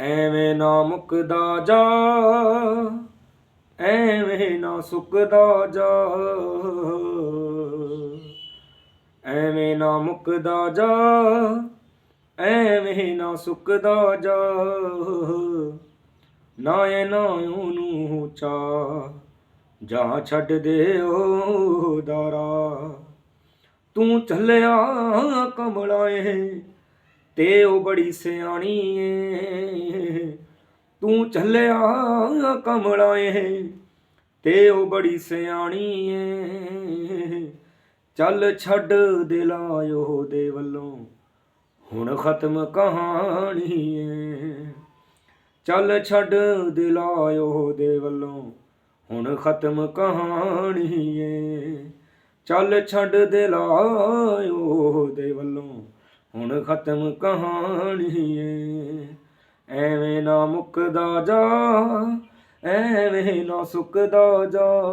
ਐਵੇਂ ਨਾ ਮੁੱਕਦਾ ਜਾ, ਐਵੇਂ ਨਾ ਸੁੱਕਦਾ ਜਾ। ਐਵੇਂ ਨਾ ਮੁਕਦਾ ਜਾ, ਐਵੇਂ ਨਾ ਸੁੱਕਦਾ ਜਾ। ਨਾ ਇਹ ਨਾ ਉਹਨੂੰ ਚਾ, ਜਾ ਛੱਡ ਦੇ ਓ ਦਾਰਾ। ਤੂੰ ਚੱਲਿਆ ਕਮਲਾ ਏ, ਤੇ ਉਹ ਬੜੀ ਸਿਆਣੀ ਏ। ਤੂੰ ਚੱਲਿਆ ਕਮਲਾ ਏ ਤੇ ਉਹ ਬੜੀ ਸਿਆਣੀ ਏ। ਚੱਲ ਛੱਡ ਦਿਲਾਇਓ ਦੇ ਵੱਲੋਂ, ਹੁਣ ਖਤਮ ਕਹਾਣੀ ਏ। ਚੱਲ ਛੱਡ ਦਿਲਾਇਓ ਦੇ ਵੱਲੋਂ, ਹੁਣ ਖਤਮ ਕਹਾਣੀ ਏ। ਚੱਲ ਛੱਡ ਦਿਲਾਇਓ ਦੇ ਵੱਲੋਂ, ਹੁਣ ਖਤਮ ਕਹਾਣੀ ਏ। ਐਵੇਂ ਨਾ ਮੁੱਕਦਾ ਜਾ ਐਵੇਂ ਨਾ ਸੁੱਕਦਾ ਜਾ।